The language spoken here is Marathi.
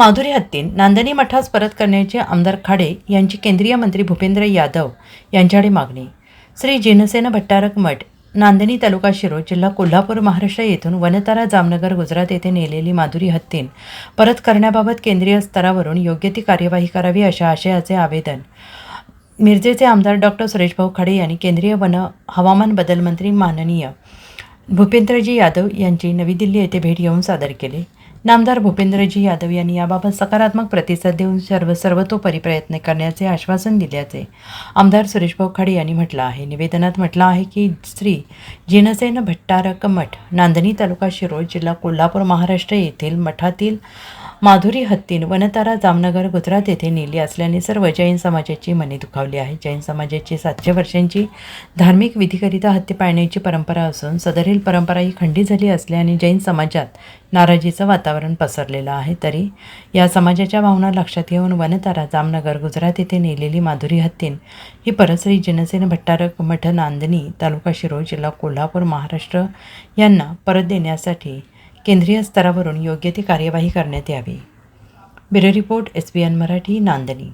माधुरी हत्तीन नांदणी मठास परत करण्याची आमदार खाडे यांची केंद्रीय मंत्री भूपेंद्र यादव यांच्याकडे मागणी. श्री जिनसेन भट्टारक मठ नांदणी तालुका शिरोळ जिल्हा कोल्हापूर महाराष्ट्र येथून वनतारा जामनगर गुजरात येथे नेलेली माधुरी हत्तीन परत करण्याबाबत केंद्रीय स्तरावरून योग्य ती कार्यवाही करावी अशा आशयाचे आवेदन. मिरजेचे आमदार डॉक्टर सुरेशभाऊ खाडे यांनी केंद्रीय वन हवामान बदल मंत्री माननीय भूपेंद्रजी यादव यांची नवी दिल्ली येथे भेट येऊन सादर केले. नामदार भूपेंद्रजी यादव यांनी याबाबत सकारात्मक प्रतिसाद देऊन सर्व सर्वतोपरी प्रयत्न करण्याचे आश्वासन दिल्याचे आमदार सुरेशभाऊ खाडे यांनी म्हटलं आहे. निवेदनात म्हटलं आहे की श्री जिनसेन भट्टारक मठ नांदणी तालुका शिरोळ जिल्हा कोल्हापूर महाराष्ट्र येथील मठातील माधुरी हत्तीन वनतारा जामनगर गुजरात येथे नेली असल्याने सर्व जैन समाजाची मने दुखावली आहे जैन समाजाची सातशे वर्षांची धार्मिक विधीकरिता हत्ती पाळण्याची परंपरा असून सदरील परंपरा ही खंडित झाली असल्याने जैन समाजात नाराजीचं वातावरण पसरलेलं आहे. तरी या समाजाच्या भावना लक्षात घेऊन वनतारा जामनगर गुजरात येथे नेलेली माधुरी हत्तीन ही परश्री जनसेन भट्टारक मठ नांदणी तालुका शिरोळ जिल्हा कोल्हापूर महाराष्ट्र यांना परत देण्यासाठी केंद्रीय स्तरावरून योग्य ती कार्यवाही करण्यात यावी. Bureau report S B N Marathi नांदणी